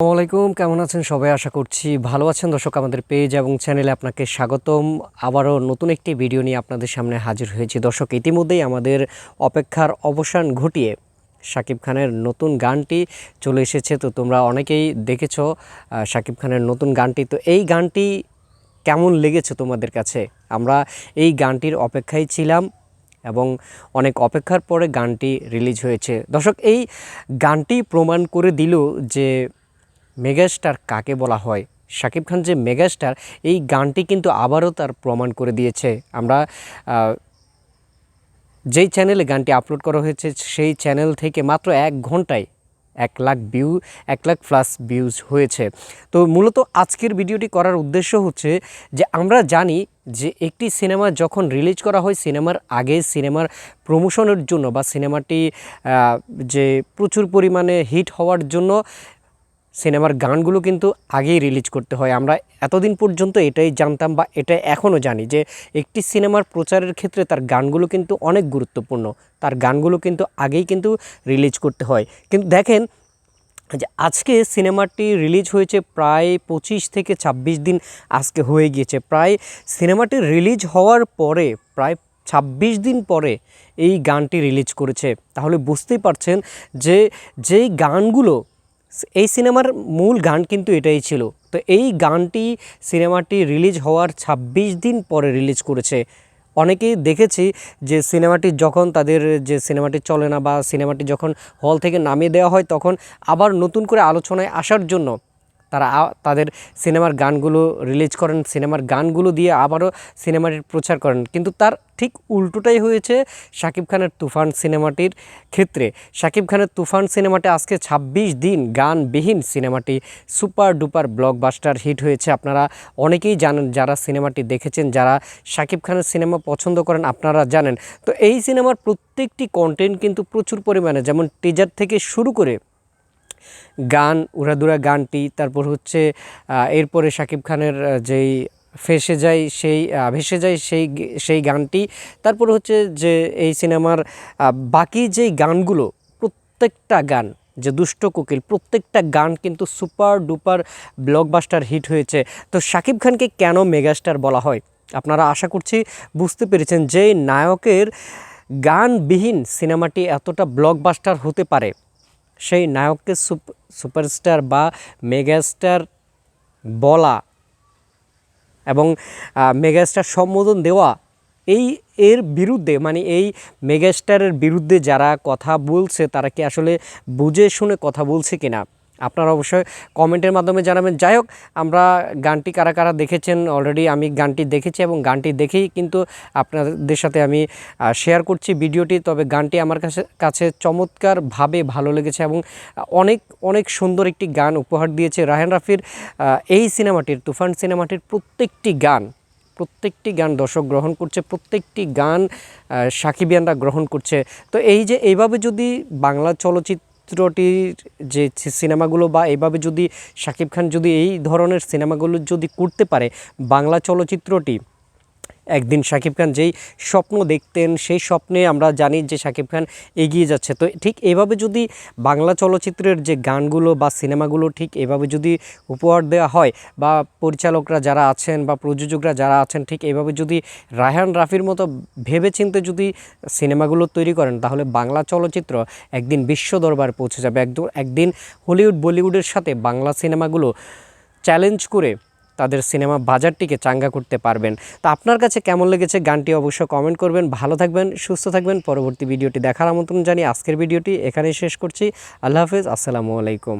আসসালামু আলাইকুম, কেমন আছেন সবাই? আশা করছি ভালো আছেন। দর্শক, আমাদের পেজ এবং চ্যানেলে আপনাকে স্বাগতম। আবারও নতুন একটি ভিডিও নিয়ে আপনাদের সামনে হাজির হয়েছি। দর্শক, ইতিমধ্যেই আমাদের অপেক্ষার অবসান ঘটিয়ে শাকিব খানের নতুন গানটি চলে এসেছে। তো তোমরা অনেকেই দেখেছ শাকিব খানের নতুন গানটি। তো এই গানটি কেমন লেগেছে তোমাদের কাছে? আমরা এই গানটির অপেক্ষায় ছিলাম এবং অনেক অপেক্ষার পরে গানটি রিলিজ হয়েছে। দর্শক, এই গানটি প্রমাণ করে দিল যে মেগাস্টার কাকে বলা হয়? শাকিব খান যে মেগাস্টার, এই গানটি কিন্তু আবারও তার প্রমাণ করে দিয়েছে। আমরা যেই চ্যানেলে গানটি আপলোড করা হয়েছে, সেই চ্যানেল থেকে মাত্র এক ঘন্টায় এক লাখ ভিউ, এক লাখ প্লাস ভিউজ হয়েছে। তো মূলত আজকের ভিডিওটি করার উদ্দেশ্য হচ্ছে যে আমরা জানি যে একটি সিনেমা যখন রিলিজ করা হয়, সিনেমার আগে সিনেমার প্রমোশনের জন্য বা সিনেমাটি যে প্রচুর পরিমাণে হিট হওয়ার জন্য সিনেমার গানগুলো কিন্তু আগেই রিলিজ করতে হয়। আমরা এতদিন পর্যন্ত এটাই জানতাম বা এটা এখনও জানি যে একটি সিনেমার প্রচারের ক্ষেত্রে তার গানগুলো কিন্তু অনেক গুরুত্বপূর্ণ। তার গানগুলো কিন্তু আগেই কিন্তু রিলিজ করতে হয়। কিন্তু দেখেন যে আজকে সিনেমাটি রিলিজ হয়েছে প্রায় পঁচিশ থেকে ২৬ দিন আজকে হয়ে গিয়েছে। প্রায় সিনেমাটি রিলিজ হওয়ার পরে, প্রায় ২৬ দিন পরে এই গানটি রিলিজ করেছে। তাহলে বুঝতেই পারছেন যে যেই গানগুলো এই সিনেমার মূল গান কিন্তু এটাই ছিল। তো এই গানটি সিনেমাটি রিলিজ হওয়ার ২৬ দিন পরে রিলিজ করেছে। অনেকেই দেখেছি যে সিনেমাটি যখন তাদের যে সিনেমাটি চলে না বা সিনেমাটি যখন হল থেকে নামিয়ে দেওয়া হয় তখন আবার নতুন করে আলোচনায় আসার জন্য তারা তাদের সিনেমার গানগুলো রিলিজ করেন, সিনেমার গানগুলো দিয়ে আবারও সিনেমাটির প্রচার করেন। কিন্তু তার ঠিক উল্টোটাই হয়েছে শাকিব খানের তুফান সিনেমাটির ক্ষেত্রে। শাকিব খানের তুফান সিনেমাটি আজকে ২৬ দিন গানবিহীন সিনেমাটি, সুপার ডুপার ব্লকবাস্টার হিট হয়েছে। আপনারা অনেকেই জানেন, যারা সিনেমাটি দেখেছেন, যারা শাকিব খানের সিনেমা পছন্দ করেন, আপনারা জানেন। তো এই সিনেমার প্রত্যেকটি কন্টেন্ট কিন্তু প্রচুর পরিমাণে, যেমন টিজার থেকে শুরু করে গান, উড়াদুরা গানটি, তারপর হচ্ছে এরপরে শাকিব খানের যেই ফেসে যায় সেই ভেসে যায় সেই সেই গানটি। তারপর হচ্ছে যে এই সিনেমার বাকি যেই গানগুলো, প্রত্যেকটা গান যে দুষ্ট কোকিল, প্রত্যেকটা গান কিন্তু সুপার ডুপার ব্লকবাস্টার হিট হয়েছে। তো শাকিব খানকে কেন মেগাস্টার বলা হয়? আপনারা আশা করছি বুঝতে পেরেছেন যে নায়কের গানবিহীন সিনেমাটি এতটা ব্লকবাস্টার হতে পারে। সেই নায়ককে সুপ- সুপারস্টার বা মেগাস্টার বলা এবং মেগাস্টার সম্বোধন দেওয়া, এই এর বিরুদ্ধে মানে এই মেগাস্টারের বিরুদ্ধে যারা কথা বলছে, তারা কি আসলে বুঝে শুনে কথা বলছে কিনা? আপনারা অবশ্যই কমেন্টের মাধ্যমে জানাবেন। যাই হোক, আমরা গানটি কারা কারা দেখেছেন অলরেডি আমি গানটি দেখেছি এবং গানটি দেখেই কিন্তু আপনাদের সাথে আমি শেয়ার করছি ভিডিওটি। তবে গানটি আমার কাছে কাছে চমৎকারভাবে ভালো লেগেছে এবং অনেক অনেক সুন্দর একটি গান উপহার দিয়েছে রাহেন রাফির এই সিনেমাটির, তুফান সিনেমাটির প্রত্যেকটি গান প্রত্যেকটি গান দর্শক গ্রহণ করছে, প্রত্যেকটি গান সাকিবিয়ানরা গ্রহণ করছে। তো এই যে এইভাবে যদি বাংলা চলচ্চিত্রটির যে সিনেমাগুলো বা এইভাবে যদি শাকিব খান যদি এই ধরনের সিনেমাগুলো যদি করতে পারে বাংলা চলচ্চিত্রটি একদিন শাকিব খান যেই স্বপ্ন দেখতেন, সেই স্বপ্নে আমরা জানি যে শাকিব খান এগিয়ে যাচ্ছে। তো ঠিক এভাবে যদি বাংলা চলচ্চিত্রের যে গানগুলো বা সিনেমাগুলো ঠিক এভাবে যদি উপহার দেওয়া হয় বা পরিচালকরা যারা আছেন বা প্রযোজকরা যারা আছেন, ঠিক এভাবে যদি রায়হান রাফির মতো ভেবেচিন্তে যদি সিনেমাগুলো তৈরি করেন, তাহলে বাংলা চলচ্চিত্র একদিন বিশ্ব দরবারে পৌঁছে যাবে। একদম একদিন হলিউড, বলিউডের সাথে বাংলা সিনেমাগুলো চ্যালেঞ্জ করে তাদের সিনেমা বাজারটিকে চাঙ্গা করতে পারবেন। তো আপনার কাছে কেমন লেগেছে গানটি অবশ্যই কমেন্ট করবেন। ভালো থাকবেন, সুস্থ থাকবেন। পরবর্তী ভিডিওটি দেখার আমন্ত্রণ জানিয়ে আজকের ভিডিওটি এখানেই শেষ করছি। আল্লাহ হাফেজ, আসসালামু আলাইকুম।